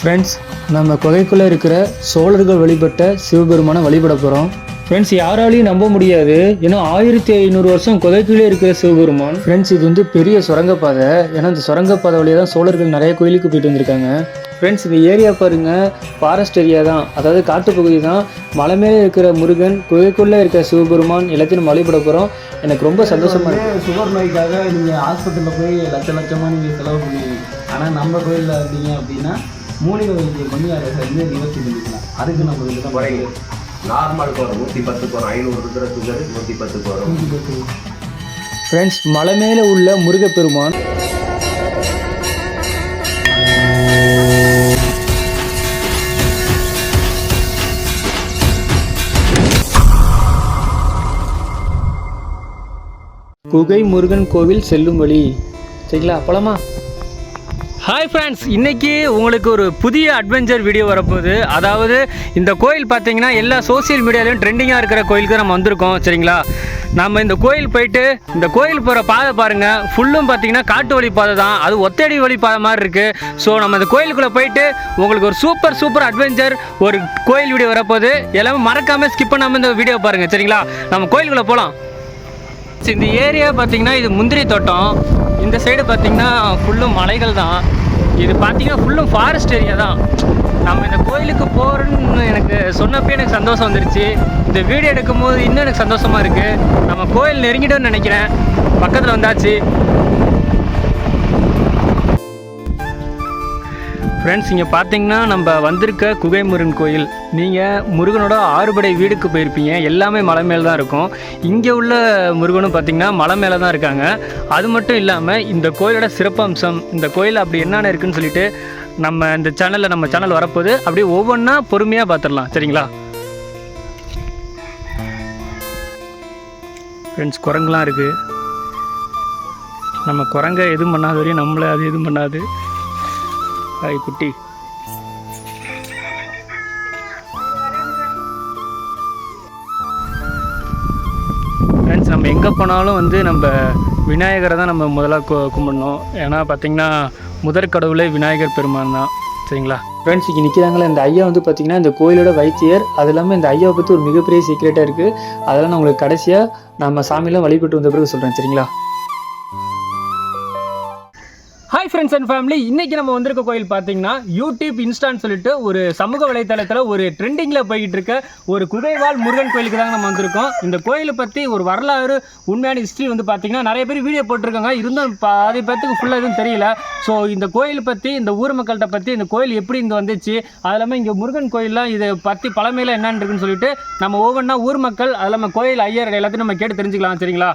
Friends நம்ம குகைக்குள்ளே இருக்கிற சோழர்கள் வழிபட்ட சிவபெருமானை வழிபட போகிறோம் ஃப்ரெண்ட்ஸ் யாராலையும் நம்ப முடியாது. ஏன்னா ஆயிரத்தி ஐநூறு வருஷம் குகைக்குள்ளே இருக்கிற சிவபெருமான். ஃப்ரெண்ட்ஸ் இது வந்து பெரிய சுரங்கப்பாதை. ஏன்னா இந்த சுரங்கப்பாதை வழியாக தான் சோழர்கள் நிறைய கோயிலுக்கு போயிட்டு வந்திருக்காங்க. ஃப்ரெண்ட்ஸ் இந்த ஏரியா பாருங்க. ஃபாரஸ்ட் ஏரியா தான். அதாவது காட்டுப்பகுதி தான். மலை மேலே இருக்கிற முருகன் குகைக்குள்ளே இருக்கிற சிவபெருமான் எல்லாத்தையும் நம்ம வழிபட போகிறோம் எனக்கு ரொம்ப சந்தோஷமா இருக்கு. வந்து சுகர் நோய்க்காக நீங்கள் ஹாஸ்பிட்டலில் போய் லட்ச லட்சமாக நீங்கள் செலவு பண்ணுவீங்க ஆனால் நம்ம கோயிலில் இருந்தீங்க அப்படின்னா மூலிகை அதை வந்து நிவர்த்தி பண்ணிக்கலாம் அதுக்கு நம்ம இதுதான் குறையும் நார்மலுக்கு வரும் நூற்றி பத்துக்கு வரும் ஐநூறு இருக்கிற சுகர் நூற்றி பத்துக்கு வரும் ஃப்ரெண்ட்ஸ் மலை மேலே உள்ள முருகப்பெருமான். குகை முருகன் கோவில் செல்லும் வழி. சரிங்களா? போலாமா? ஹாய் ஃப்ரெண்ட்ஸ் இன்றைக்கி உங்களுக்கு ஒரு புதிய அட்வென்ச்சர் வீடியோ வரப்போகுது. அதாவது இந்த கோயில் பார்த்தீங்கன்னா எல்லா சோஷியல் மீடியாலையும் ட்ரெண்டிங்காக இருக்கிற கோயிலுக்கு நம்ம வந்திருக்கோம் சரிங்களா? நம்ம இந்த கோயில் போயிட்டு இந்த கோயில் போகிற பாதை பாருங்கள் ஃபுல்லும் பார்த்தீங்கன்னா காட்டு வழி பாதை தான். அது ஒத்தடி வழி பாதை மாதிரி இருக்குது ஸோ நம்ம இந்த கோயிலுக்குள்ளே போயிட்டு உங்களுக்கு ஒரு சூப்பர் சூப்பர் அட்வென்ச்சர் ஒரு கோயில் வீடியோ வரப்போகுது. எல்லாமே மறக்காமல் ஸ்கிப் பண்ணாமல் இந்த வீடியோ பாருங்கள் சரிங்களா? நம்ம கோயிலுக்குள்ளே போகலாம் சரி, இந்த ஏரியா பார்த்தீங்கன்னா இது முந்திரி தோட்டம். இந்த சைடு பார்த்தீங்கன்னா ஃபுல்லும் மலைகள் தான். இது பார்த்தீங்கன்னா ஃபுல்லும் ஃபாரஸ்ட் ஏரியா தான். நம்ம இந்த கோயிலுக்கு போகிறோன்னு எனக்கு சொன்னப்பே எனக்கு சந்தோஷம் வந்துருச்சு. இந்த வீடியோ எடுக்கும்போது இன்னும் எனக்கு சந்தோஷமாக இருக்குது நம்ம கோயில் நெருங்கிட்டோன்னு நினைக்கிறேன். பக்கத்தில் வந்தாச்சு. ஃப்ரெண்ட்ஸ் இங்கே பார்த்தீங்கன்னா நம்ம வந்திருக்க குகை முருகன் கோயில். நீங்கள் முருகனோட ஆறுபடை வீடுக்கு போயிருப்பீங்க. எல்லாமே மலை மேலே தான் இருக்கும். இங்கே உள்ள முருகனும் பார்த்தீங்கன்னா மலை மேலே தான் இருக்காங்க. அது மட்டும் இல்லாமல் இந்த கோயிலோட சிறப்பம்சம் இந்த கோயில் அப்படி என்னென்ன இருக்குன்னு சொல்லிட்டு நம்ம இந்த சேனலில் நம்ம சேனல் வரப்போகுது. அப்படியே ஒவ்வொன்றா பொறுமையாக பார்த்துடலாம். சரிங்களா? ஃப்ரெண்ட்ஸ் குரங்குலாம் இருக்குது நம்ம குரங்கை எதுவும் பண்ணாத வரையும் நம்மளை அது எதுவும் பண்ணாது. ஹாய் குட்டி. ஃப்ரெண்ட்ஸ் நம்ம எங்கே போனாலும் வந்து நம்ம விநாயகரை தான் நம்ம முதல்ல கு கும்பிடணும். ஏன்னா பார்த்திங்கன்னா முதற் கடவுளே விநாயகர் பெருமான் தான். சரிங்களா? ஃப்ரெண்ட்ஸ் இங்கே நிற்கிறாங்களே இந்த ஐயா வந்து பார்த்தீங்கன்னா இந்த கோயிலோட வைத்தியர். அது இல்லாமல் இந்த ஐயாவை பற்றி ஒரு மிகப்பெரிய சீக்ரெட்டாக இருக்குது அதெல்லாம் நான் உங்களுக்கு கடைசியாக நம்ம சாமியெல்லாம் வழிபட்டு வந்த பிறகு சொல்கிறேன் சரிங்களா? ஹாய் ஃப்ரெண்ட்ஸ் அண்ட் ஃபேமிலி இன்னைக்கு நம்ம வந்திருக்க கோயில் பார்த்தீங்கன்னா யூடியூப் இன்ஸ்டான்னு சொல்லிட்டு ஒரு சமூக வலைத்தளத்தில் ஒரு ட்ரெண்டிங்கில் போய்கிட்டு இருக்க ஒரு குகைவால் முருகன் கோயிலுக்கு தாங்க நம்ம வந்திருக்கோம். இந்த கோயிலை பற்றி ஒரு வரலாறு உண்மையான ஹிஸ்ட்ரி வந்து பார்த்தீங்கன்னா நிறைய பேர் வீடியோ போட்டிருக்காங்க. இருந்தும் பாதி பேர்த்துக்கு ஃபுல்லாக எதுவும் தெரியல. ஸோ இந்த கோயில் பற்றி இந்த ஊர் மக்கள்கிட்ட பற்றி இந்த கோயில் எப்படி இங்கே வந்துச்சு அது இல்லாமல் இங்கே முருகன் கோயிலெலாம் இதை பற்றி பழமையில் என்னன்னு இருக்குன்னு சொல்லிட்டு நம்ம ஒவ்வொன்றா ஊர் மக்கள் அது இல்லாமல் கோயில் ஐயர் எல்லாத்தையும் நம்ம கேட்டு தெரிஞ்சுக்கலாம் சரிங்களா?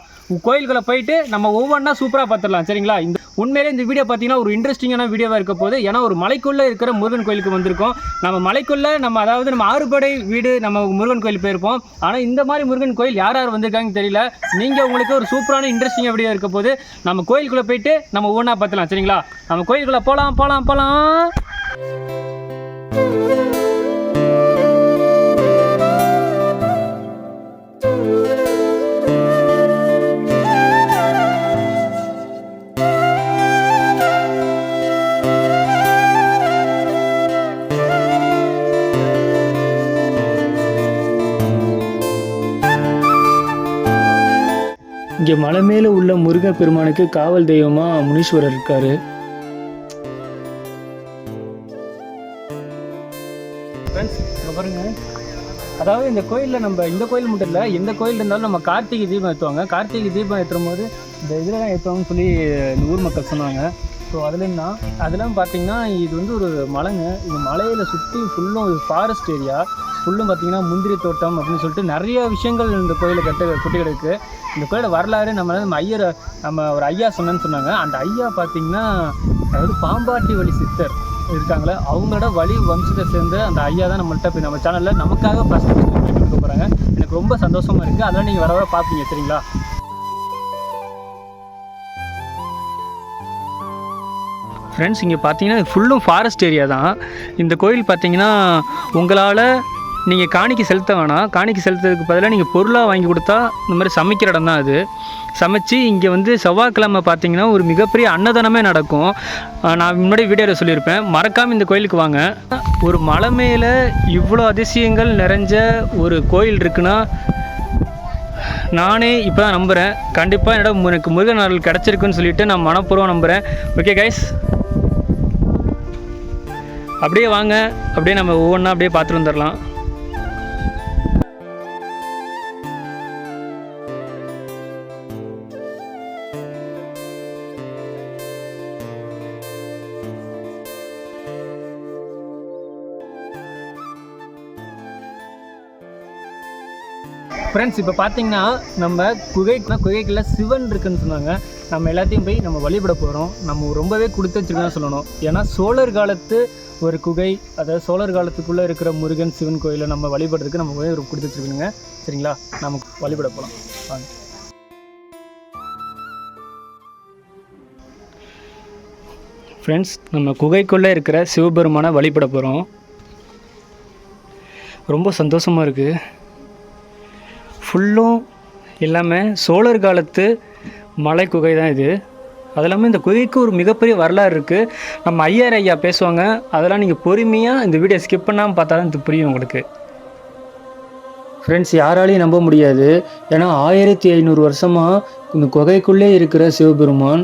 கோயில்களை போயிட்டு நம்ம ஒவ்வொன்றா சூப்பராக பார்த்துடலாம் சரிங்களா? இந்த உண்மையிலே இந்த வீடியோ பார்த்தீங்கன்னா ஒரு இன்ட்ரெஸ்டிங்கான வீடியோவாக இருக்க போது ஏன்னா ஒரு மலைக்குள்ளே இருக்கிற முருகன் கோயிலுக்கு வந்திருக்கோம். நம்ம மலைக்குள்ளே நம்ம அதாவது நம்ம ஆறுபடை வீடு நம்ம முருகன் கோயில் போயிருப்போம். ஆனால் இந்த மாதிரி முருகன் கோயில் யார் யார் வந்திருக்காங்கன்னு தெரியல. நீங்கள் உங்களுக்கு ஒரு சூப்பரான இன்ட்ரெஸ்டிங்காக வீடியோ இருக்க போது நம்ம கோயிலுக்குள்ளே போயிட்டு நம்ம ஒவ்வொன்றா பார்த்துலாம் சரிங்களா? நம்ம கோயிலுக்குள்ளே போகலாம் போகலாம் போகலாம் இங்கே மலை மேலே உள்ள முருக பெருமானுக்கு காவல் தெய்வமாக முனீஸ்வரர் இருக்காரு. பாருங்க. அதாவது இந்த கோயிலில் நம்ம இந்த கோயில் மட்டும் இல்லை எந்த கோயில் இருந்தாலும் நம்ம கார்த்திகை தீபம் ஏற்றுவாங்க கார்த்திகை தீபம் ஏற்றும் போது இந்த இதில் தான் ஏற்றுவாங்கன்னு சொல்லி இந்த ஊர் மக்கள் சொன்னாங்க. ஸோ அதுலேருந்து தான் அதெல்லாம் பார்த்தீங்கன்னா இது வந்து ஒரு மலைங்க. இது மலையில் சுற்றி ஃபுல்லும் ஒரு ஃபாரஸ்ட் ஏரியா ஃபுல்லும் பார்த்தீங்கன்னா முந்திரி தோட்டம் அப்படின்னு சொல்லிட்டு நிறைய விஷயங்கள் இந்த கோயிலை கட்டு குட்டிகளுக்கு இந்த கோயிலோட வரலாறு நம்ம நம்ம ஐயர் நம்ம ஒரு ஐயா சொன்னேன்னு சொன்னாங்க. அந்த ஐயா பார்த்தீங்கன்னா அதாவது பாம்பாட்டி வழி சித்தர் இருக்காங்களே அவங்களோட வழி வம்சத்தை சேர்ந்து அந்த ஐயா தான் நம்மள்ட்ட போய் நம்ம சேனலில் நமக்காக ஃபஸ்ட் கொடுக்க போகிறாங்க எனக்கு ரொம்ப சந்தோஷமாக இருக்குது அதெல்லாம் நீங்கள் வர வர பார்ப்பீங்க சரிங்களா? ஃப்ரெண்ட்ஸ் இங்கே பார்த்தீங்கன்னா ஃபுல்லும் ஃபாரஸ்ட் ஏரியா தான். இந்த கோயில் பார்த்தீங்கன்னா உங்களால் நீங்கள் காணிக்கு செலுத்த வேணாம். காணிக்கு செலுத்துறதுக்கு பதிலாக நீங்கள் பொருளாக வாங்கி கொடுத்தா இந்த மாதிரி சமைக்கிற இடம் தான் அது. சமைச்சு இங்கே வந்து செவ்வாய்க்கிழமை பார்த்தீங்கன்னா ஒரு மிகப்பெரிய அன்னதானமே நடக்கும். நான் முன்னாடி வீடியோவில் சொல்லியிருப்பேன். மறக்காமல் இந்த கோயிலுக்கு வாங்க. ஒரு மலை மேலே இவ்வளோ அதிசயங்கள் நிறைஞ்ச ஒரு கோயில் இருக்குன்னா நானே இப்போ தான் நம்புகிறேன் கண்டிப்பாக என்னோட எனக்கு முருகன் அருள் கிடச்சிருக்குன்னு சொல்லிட்டு நான் மனப்பூர்வம் நம்புகிறேன் ஓகே கைஸ் அப்படியே வாங்க. அப்படியே நம்ம ஒவ்வொன்றா அப்படியே பார்த்துட்டு வந்துடலாம். ஃப்ரெண்ட்ஸ் இப்போ பார்த்தீங்கன்னா நம்ம குகைக்குனா குகைக்குள்ள சிவன் இருக்குன்னு சொன்னாங்க. நம்ம எல்லாத்தையும் போய் நம்ம வழிபட போகிறோம் நம்ம ரொம்பவே கொடுத்து வச்சிருக்கோம்னு சொல்லணும். ஏன்னா சோழர் காலத்து ஒரு குகை அதாவது சோழர் காலத்துக்குள்ளே இருக்கிற முருகன் சிவன் கோயிலை நம்ம வழிபடுறதுக்கு நம்ம போய் ஒரு கொடுத்து வச்சுருக்கணுங்க. சரிங்களா? நமக்கு வழிபட போகலாம் வாங்க. ஃப்ரெண்ட்ஸ் நம்ம குகைக்குள்ளே இருக்கிற சிவபெருமானை வழிபட போகிறோம் ரொம்ப சந்தோஷமாக இருக்குது ஃபுல்லும் எல்லாமே சோழர் காலத்து மலை குகை தான் இது. அது இல்லாமல் இந்த குகைக்கு ஒரு மிகப்பெரிய வரலாறு இருக்குது நம்ம ஐயார் ஐயா பேசுவாங்க. அதெல்லாம் நீங்கள் பொறுமையாக இந்த வீடியோ ஸ்கிப் பண்ணாமல் பார்த்தா தான் இது புரியும் உங்களுக்கு. ஃப்ரெண்ட்ஸ் யாராலையும் நம்ப முடியாது. ஏன்னா ஆயிரத்தி ஐநூறு வருஷமாக இந்த குகைக்குள்ளே இருக்கிற சிவபெருமான்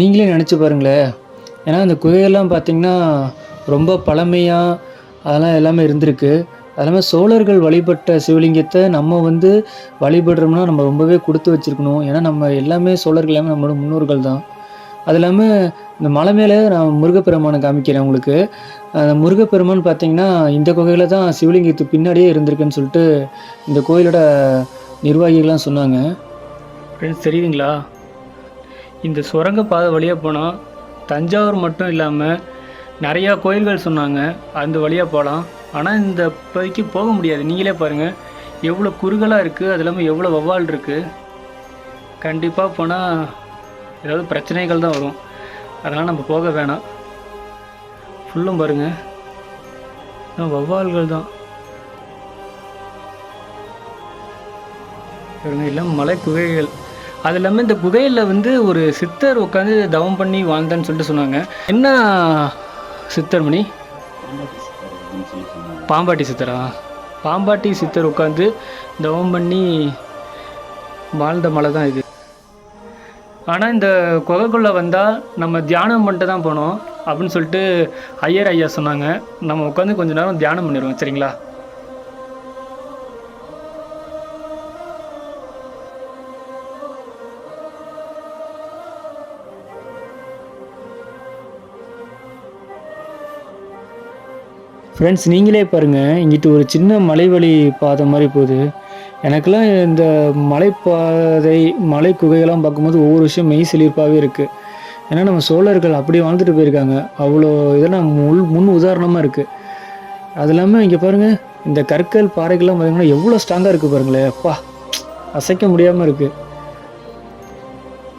நீங்களே நினச்சி பாருங்களேன். ஏன்னா இந்த குகையெல்லாம் பார்த்திங்கன்னா ரொம்ப பழமையாக அதெல்லாம் எல்லாமே இருந்திருக்கு. அது இல்லாமல் சோழர்கள் வழிபட்ட சிவலிங்கத்தை நம்ம வந்து வழிபடுறோம்னா நம்ம ரொம்பவே கொடுத்து வச்சுருக்கணும். ஏன்னா நம்ம எல்லாமே சோழர்கள் எல்லாமே நம்மளோட முன்னோர்கள் தான். அது இல்லாமல் இந்த மலை மேலே நான் முருகப்பெருமானை காமிக்கிறேன் உங்களுக்கு. அந்த முருகப்பெருமான் பார்த்தீங்கன்னா இந்த குகையில் தான் சிவலிங்கத்துக்கு பின்னாடியே இருந்திருக்குன்னு சொல்லிட்டு இந்த கோயிலோட நிர்வாகிகள்லாம் சொன்னாங்க. ஃப்ரெண்ட்ஸ் தெரியுதுங்களா? இந்த சுரங்க பாதை வழியாக போனால் தஞ்சாவூர் மட்டும் இல்லாமல் நிறையா கோயில்கள் சொன்னாங்க. அந்த வழியாக போகலாம் ஆனால் இந்த இப்போதைக்கு போக முடியாது. நீங்களே பாருங்கள் எவ்வளோ குறுகலாக இருக்குது அது இல்லாமல் எவ்வளோ வவ்வால் இருக்குது கண்டிப்பாக போனால் ஏதாவது பிரச்சனைகள் தான் வரும். அதனால் நம்ம போக வேணாம். ஃபுல்லும் பாருங்கள் வவ்வால்கள் தான். பாருங்க எல்லாம் மலை குகைகள். அது இல்லாமல் இந்த குகையில் வந்து ஒரு சித்தர் உட்காந்து தவம் பண்ணி வாழ்ந்தான்னு சொல்லிட்டு சொன்னாங்க. என்ன சித்தர் மணி? பாம்பாட்டி சித்தரா? பாம்பாட்டி சித்தர் உட்காந்து தவம் பண்ணி வாழ்ந்த மலை தான் இது. ஆனால் இந்த குகைக்குள்ளே வந்தால் நம்ம தியானம் பண்ணிட்டு தான் போனோம் அப்படின்னு சொல்லிட்டு ஐயர் ஐயா சொன்னாங்க. நம்ம உட்காந்து கொஞ்சம் நேரம் தியானம் பண்ணிடுவோம் சரிங்களா? ஃப்ரெண்ட்ஸ் நீங்களே பாருங்கள் இங்கிட்டு ஒரு சின்ன மலைவழி பாதை மாதிரி போகுது. எனக்கெல்லாம் இந்த மலைப்பாதை மலை குகைகள்லாம் பார்க்கும்போது ஒவ்வொரு விஷயம் மெய் செழிப்பாகவே இருக்குது ஏன்னா நம்ம சோழர்கள் அப்படி வாழ்ந்துட்டு போயிருக்காங்க. அவ்வளோ இதெல்லாம் முள் முன் உதாரணமாக இருக்குது அது இல்லாமல் இங்கே பாருங்கள் இந்த கற்கள் பாறைகள்லாம் பார்த்தீங்கன்னா எவ்வளோ ஸ்ட்ராங்காக இருக்குது பாருங்களேன் அப்பா அசைக்க முடியாமல் இருக்குது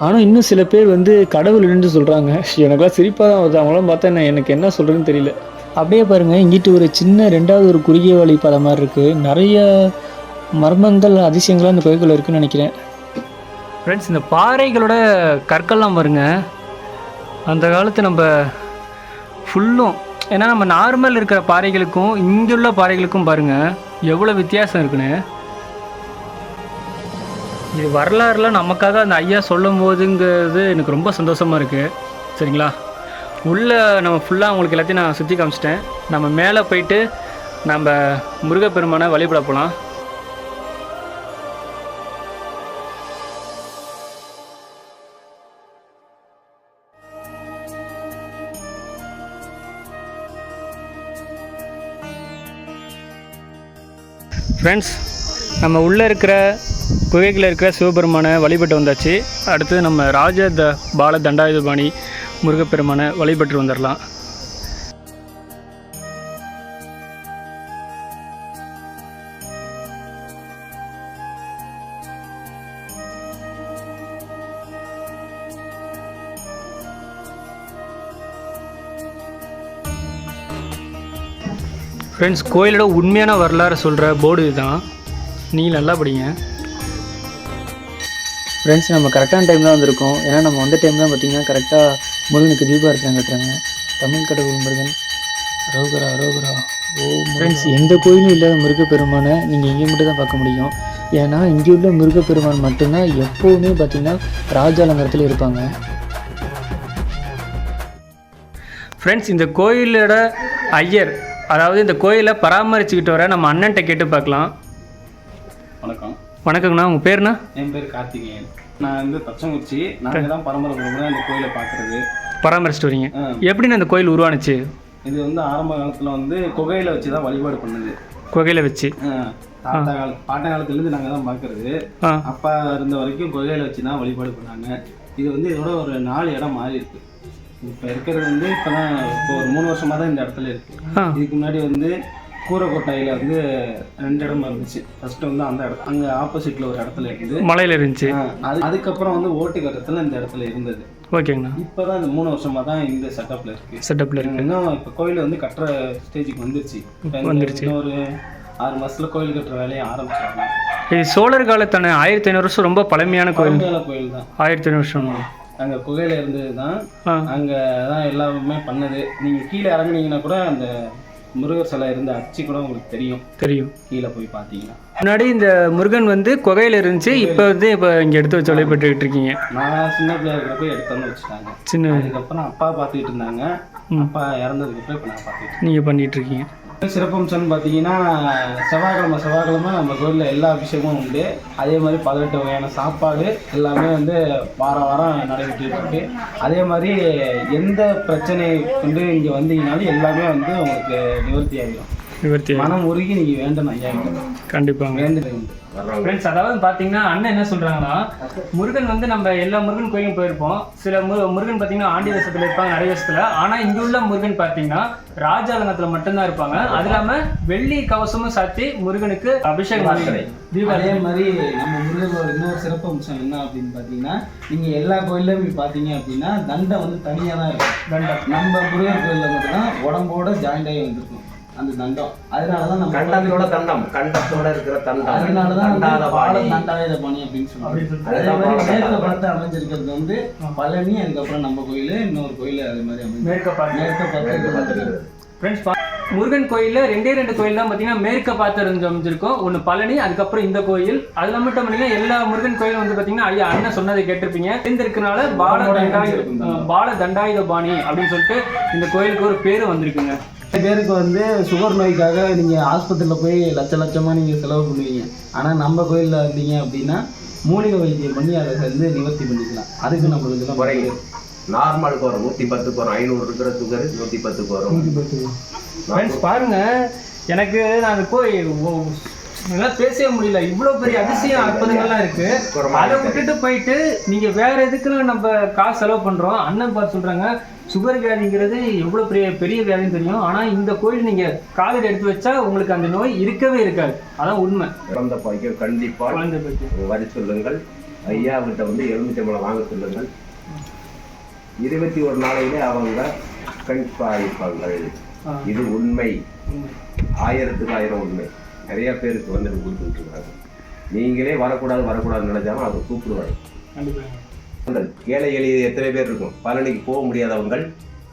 ஆனால் இன்னும் சில பேர் வந்து கடவுள் நின்று சொல்கிறாங்க எனக்குலாம் சிரிப்பாக தான் வருது. அவங்களாம் பார்த்தா என்ன எனக்கு என்ன சொல்கிறதுன்னு தெரியல. அப்படியே பாருங்கள் இங்கிட்டு ஒரு சின்ன ரெண்டாவது ஒரு குறுகிய வழி பாதை மாதிரி இருக்குது நிறைய மர்மங்கள் அதிசயங்களாக இந்த கோயிலுக்குள்ள இருக்குன்னு நினைக்கிறேன். ஃப்ரெண்ட்ஸ் இந்த பாறைகளோட கற்கள்லாம் பாருங்க. அந்த காலத்து நம்ம ஃபுல்லும் ஏன்னா நம்ம நார்மல் இருக்கிற பாறைகளுக்கும் இங்கே உள்ள பாறைகளுக்கும் பாருங்கள் எவ்வளோ வித்தியாசம் இருக்குன்னு. இது வரலாறுலாம் நமக்காக அந்த ஐயா சொல்லும் போதுங்கிறது எனக்கு ரொம்ப சந்தோஷமாக இருக்குது சரிங்களா? உள்ளே நம்ம ஃபுல்லாக உங்களுக்கு எல்லாத்தையும் நான் சுற்றி காமிச்சிட்டேன். நம்ம மேலே போயிட்டு நம்ம முருகப்பெருமானை வழிபட போகலாம் ஃப்ரெண்ட்ஸ் நம்ம உள்ளே இருக்கிற குகைகளில் இருக்கிற சிவபெருமானை வழிபட்டு வந்தாச்சு. அடுத்து நம்ம ராஜ த பால தண்டாயுதபாணி முருகப்பெருமானை வழிபட்டு வந்துடலாம் ஃப்ரெண்ட்ஸ் கோயிலோட உண்மையான வரலாறு சொல்கிற போர்டு இதுதான். நீங்கள் நல்லா படிங்க. ஃப்ரெண்ட்ஸ் நம்ம கரெக்டான டைம் தான் வந்திருக்கோம். ஏன்னா நம்ம வந்த டைம் தான் பார்த்தீங்கன்னா கரெக்டாக முருகனுக்கு தீபாரத்தம் கட்டுறாங்க. தமிழ் கடவுள் முருகன். அரோகரா அரோகரா. ஓ ஃப்ரெண்ட்ஸ் எந்த கோயிலும் இல்லாத முருகப்பெருமானை நீங்கள் இங்கே மட்டும் தான் பார்க்க முடியும். ஏன்னா இங்கே உள்ள முருகப்பெருமான் மட்டும்தான் எப்போவுமே பார்த்தீங்கன்னா ராஜாலங்கரத்தில் இருப்பாங்க. ஃப்ரெண்ட்ஸ் இந்த கோயிலோட ஐயர் அதாவது இந்த கோயிலை பராமரிச்சுக்கிட்டு வர நம்ம அண்ணன்ட்ட கேட்டு பார்க்கலாம். வணக்கம். வணக்கங்கண்ணா உங்கள் பேர்ண்ணா? என் பேர் கார்த்திகேயன். நான் வந்து தச்சங்குச்சி நாங்கள் தான் பரம்பரை பரம்பரை இந்த கோயிலை பார்க்குறது. பராமரிச்சுட்டு வரீங்க. ஆ. எப்படிண்ணா இந்த கோயில் உருவானுச்சு? இது வந்து ஆரம்ப காலத்தில் வந்து குகையில் வச்சு தான் வழிபாடு பண்ணுது. குகையில் வச்சு. தாத்தா கால பாட்ட காலத்துலேருந்து நாங்கள் தான் பார்க்குறது. அப்பா இருந்த வரைக்கும் குகையில் வச்சு தான் வழிபாடு பண்ணாங்க. இது வந்து இதோட ஒரு நாலு இடம் மாறி இருக்கு இப்போ இருக்கிறது வந்து இப்போ தான் இப்போ ஒரு மூணு வருஷமாக தான் இந்த இடத்துல இருக்கு. இதுக்கு முன்னாடி வந்து கூரைக்கோட்டையில் வந்து ரெண்டு இடம் இருந்துச்சு. ஃபர்ஸ்ட் வந்து அந்த இடம் அங்கே ஆப்போசிட்டில் ஒரு இடத்துல இருந்து மலையில் இருந்துச்சு. அது அதுக்கப்புறம் வந்து ஓட்டு கட்டத்தில் இந்த இடத்துல இருந்தது. ஓகேங்கண்ணா. இப்போ தான் இந்த மூணு வருஷமாக தான் இந்த செட்டப்பில் இருக்கு. செட்டப்பில் இருக்கு. இன்னும் இப்போ கோயில் வந்து கட்டுற ஸ்டேஜுக்கு வந்துருச்சு. வந்துருச்சு. ஒரு ஆறு மாசத்துல கோயில் கட்டுற வேலையை ஆரம்பிச்சிடலாம் இது சோழர் காலத்தான ஆயிரத்தி ஐநூறு வருஷம் ரொம்ப பழமையான கோயில். கோயில் தான். ஆயிரத்தி ஐநூறு வருஷம். அங்கே குகையில் இருந்தது தான் அங்கே தான் எல்லாமே பண்ணது. நீங்கள் கீழே இறங்குனீங்கன்னா கூட அந்த முருகர் சிலை இருந்த அச்சு கூட உங்களுக்கு தெரியும். தெரியும். கீழே போய் பார்த்தீங்கன்னா. முன்னாடி இந்த முருகன் வந்து குகையில் இருந்துச்சு இப்போ வந்து இப்போ இங்கே எடுத்து வச்சு வழிபட்டுக்கிட்டு இருக்கீங்க. நான் சின்ன பிள்ளையா இருக்கிறப்ப எடுத்து வந்து வச்சுட்டாங்க சின்ன அதுக்கப்புறம் அப்பா பார்த்துக்கிட்டு இருந்தாங்க. அப்பா இறந்ததுக்கப்புறம் இப்போ நான் பார்த்துக்கிட்டு நீங்கள் பண்ணிட்டு இருக்கீங்க. சிறப்பம்சம்னு பார்த்தீங்கன்னா செவ்வாய்க்கிழமை செவ்வாய்க்கிழமை நம்ம கோயிலில் எல்லா அபிஷேகமும் உண்டு. அதே மாதிரி பதினெட்டு வகையான சாப்பாடு எல்லாமே வந்து வாரம் வாரம் நடைபெற்றுட்டு இருக்கு. அதே மாதிரி எந்த பிரச்சனை கொண்டு இங்கே வந்தீங்கனாலும் எல்லாமே வந்து உங்களுக்கு நிவர்த்தி ஆகிடும் நிவர்த்தி மனம் உருகி நீங்கள் வேண்டணும் ஐயா. கண்டிப்பாங்க. வேண்டுதல். ஃப்ரெண்ட்ஸ் அதாவது பார்த்தீங்கன்னா அண்ணன் என்ன சொல்கிறாங்கன்னா முருகன் வந்து நம்ம எல்லா முருகன் கோயிலும் போயிருப்போம். சில முரு முருகன் பார்த்தீங்கன்னா ஆண்டி தேசத்தில் இருப்பாங்க நிறைய தேசத்தில் ஆனால் இங்கே உள்ள முருகன் பார்த்தீங்கன்னா ராஜாலங்கத்தில் மட்டும்தான் இருப்பாங்க. அது இல்லாமல் வெள்ளி கவசமும் சாத்தி முருகனுக்கு அபிஷேகம் அதே மாதிரி நம்ம முருகரோட இன்னொரு சிறப்பு அம்சம் என்ன அப்படின்னு பார்த்தீங்கன்னா நீங்கள் எல்லா கோயில்லையும் போய் பார்த்தீங்க அப்படின்னா தண்டை வந்து தனியாக தான் இருக்கும். தண்டம் நம்ம முருகர் கோயிலில் மட்டும்தான் உடம்போட ஜாயிண்ட் ஆகி வந்திருக்கும். அந்த தண்டம். அதனால தான் நம்ம கண்டத்தோட தண்டம். கண்டத்தோட இருக்கிற தண்டம். அதனால தான் தண்டாத பாடி தண்டாயுத பாணி அப்படின்னு சொல்லுவாங்க. அதே மாதிரி அதுதான் மேற்க பார்த்து அமைஞ்சிருக்கிறது வந்து பழனி அதுக்கப்புறம் நம்ம கோயில் இன்னொரு கோயில் அதே மாதிரி அமைஞ்சு மேற்க பார்த்து மேற்க பார்த்து பார்த்துக்கிறது. ஃப்ரெண்ட்ஸ் முருகன் கோயிலில் ரெண்டே ரெண்டு கோயில் தான் பார்த்தீங்கன்னா மேற்க பார்த்து அமைஞ்சிருக்கும். ஒன்று பழனி அதுக்கப்புறம் இந்த கோயில். அதில் மட்டும் பார்த்தீங்கன்னா எல்லா முருகன் கோயிலும் வந்து பார்த்தீங்கன்னா ஐயா அண்ணன் சொன்னதை கேட்டிருப்பீங்க. தெரிந்திருக்கனால பால தண்டாயுத பால தண்டாயுத பாணி அப்படின்னு சொல்லிட்டு இந்த கோயிலுக்கு ஒரு பேர் வந்திருக்குங்க. பேருக்கு வந்து சுகர் நோய்க்காக நீங்கள் ஆஸ்பத்திரியில் போய் லட்ச லட்சமாக நீங்கள் செலவு பண்ணுவீங்க. ஆனால் நம்ம கோயிலில் இருந்தீங்க அப்படின்னா மூலிகை வைத்தியம் பண்ணி அதை வந்து நிவர்த்தி பண்ணிக்கலாம். அதுக்கு நம்ம இதெல்லாம் குறையும் நார்மலுக்கு வரும். நூற்றி பத்துக்கு வரும். ஐநூறு இருக்கிற சுகர் நூற்றி பத்துக்கு வரும். ஃப்ரெண்ட்ஸ் பாருங்க. எனக்கு நான் அந்த கோயில் என்னால் பேசவே முடியல. இவ்வளோ பெரிய அதிசயம் அற்புதங்கள்லாம் இருக்கு. அதை விட்டுட்டு போயிட்டு நீங்க வேற எதுக்குன்னு நம்ம காசு செலவு பண்றோம். அண்ணன் பார்த்து சொல்றாங்க சுகர் வியாதிங்கிறது எவ்வளோ பெரிய பெரிய வியாதின்னு தெரியும். ஆனா இந்த கோயில் நீங்க காலடி எடுத்து வச்சா உங்களுக்கு அந்த நோய் இருக்கவே இருக்காது. அதான் உண்மை. பிறந்த பாய்க்கு கண்டிப்பாக குழந்தை வரி சொல்லுங்கள். ஐயா கிட்ட வந்து எலுமிச்சம்பழம் வாங்க சொல்லுங்கள். இருபத்தி ஒரு நாளையிலே அவங்க இருப்பார்கள் இது உண்மை. ஆயிரத்துக்கு ஆயிரம் உண்மை. நிறைய பேருக்கு வந்து கொடுத்துட்டு இருக்காங்க. நீங்களே வரக்கூடாது வரக்கூடாதுன்னு நினைச்சாலும் அவர் அந்த ஏழை எளிய எத்தனை பேர் இருக்கும்? பழனிக்கு போக முடியாதவங்கள்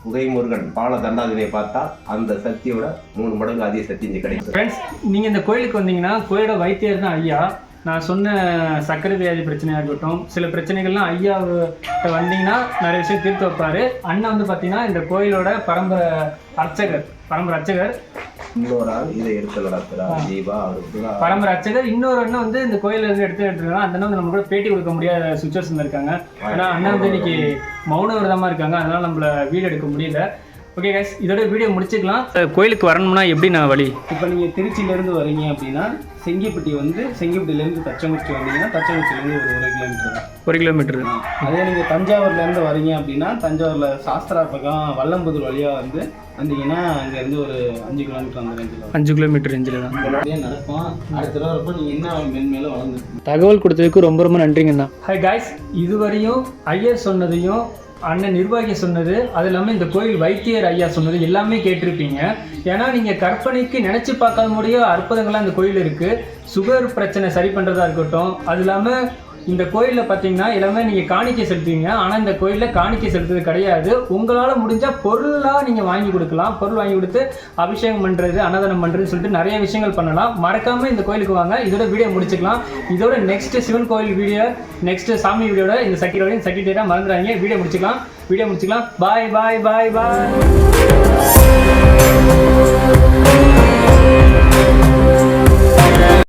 குகை முருகன் பால தண்டாதினை பார்த்தா அந்த சக்தியோட மூணு மடங்கு அதிக சக்தி இங்கே கிடைக்கும். ஃப்ரெண்ட்ஸ் நீங்கள் இந்த கோயிலுக்கு வந்தீங்கன்னா கோயிலோட வைத்தியர் தான் ஐயா. நான் சொன்ன சர்க்கரை வியாதி பிரச்சனையாக இருக்கட்டும் சில பிரச்சனைகள்லாம் ஐயா கிட்ட வந்தீங்கன்னா நிறைய விஷயம் தீர்த்து வைப்பாரு. அண்ணன் வந்து பார்த்தீங்கன்னா இந்த கோயிலோட பரம்பரை அர்ச்சகர் பரம்பரை அர்ச்சகர் இன்னொரு ஆள் இதை எடுத்து நடத்துறார் பரம்பரை அர்ச்சகர் இன்னொரு அண்ணன் வந்து இந்த கோயில இருந்து எடுத்து எடுத்துருக்காங்க அந்த அண்ணன் நம்ம கூட பேட்டி கொடுக்க முடியாத சுச்சுவேஷன் இருக்காங்க. ஏன்னா அண்ணன் வந்து இன்னைக்கு மௌன இருக்காங்க. அதனால நம்மள வீடியோ எடுக்க முடியல. ஓகே கைஸ் இதோட வீடியோ முடிச்சுக்கலாம். கோயிலுக்கு வரணும்னா எப்படி நான் வழி? இப்போ நீங்கள் திருச்சியிலேருந்து வரீங்க அப்படின்னா செங்கிப்பட்டி வந்து செங்கிப்பட்டியிலேருந்து தச்சங்குச்சி வந்தீங்கன்னா தச்சங்குச்சிலேருந்து ஒரு ஒரு கிலோமீட்டர் ஒரு கிலோமீட்டர் அதே நீங்கள் தஞ்சாவூர்லேருந்து வரீங்க அப்படின்னா தஞ்சாவூரில் சாஸ்திரா பக்கம் வல்லம்புதூர் வழியாக வந்து வந்தீங்கன்னா அங்கேருந்து ஒரு அஞ்சு கிலோமீட்டர் அந்த ரேஞ்சில் அஞ்சு கிலோமீட்டர் ரேஞ்சில் தான். அப்படியே நடக்கும். அடுத்த தடவை நீங்கள் இன்னும் மென்மேலும் வளர்ந்துருக்கீங்க தகவல் கொடுத்ததுக்கு ரொம்ப ரொம்ப நன்றிங்கண்ணா. ஹாய் காய்ஸ் இதுவரையும் ஐயர் சொன்னதையும் அண்ணன் நிர்வாகி சொன்னது அது இல்லாமல் இந்த கோயில் வைத்தியர் ஐயா சொன்னது எல்லாமே கேட்டிருப்பீங்க. ஏன்னா நீங்கள் கற்பனைக்கு நினச்சி பார்க்காத முடிய அற்புதங்கள்லாம் இந்த கோயில் இருக்குது சுகர் பிரச்சனை சரி பண்ணுறதா இருக்கட்டும் அது இல்லாமல் இந்த கோயிலில் பார்த்தீங்கன்னா எல்லாமே நீங்கள் காணிக்கை செலுத்துவீங்க. ஆனால் இந்த கோயிலில் காணிக்கை செலுத்துறது கிடையாது. உங்களால் முடிஞ்சால் பொருளாக நீங்கள் வாங்கி கொடுக்கலாம். பொருள் வாங்கி கொடுத்து அபிஷேகம் பண்ணுறது அன்னதானம் பண்ணுறதுன்னு சொல்லிட்டு நிறைய விஷயங்கள் பண்ணலாம். மறக்காமல் இந்த கோயிலுக்கு வாங்க. இதோட வீடியோ முடிச்சுக்கலாம். இதோட நெக்ஸ்ட் சிவன் கோயில் வீடியோ நெக்ஸ்ட் சாமி வீடியோட இந்த சக்கிரோட சக்கிட்டேட்டாக மறந்துடாங்க வீடியோ முடிச்சுக்கலாம். வீடியோ முடிச்சுக்கலாம். பாய் பாய் பாய் பாய்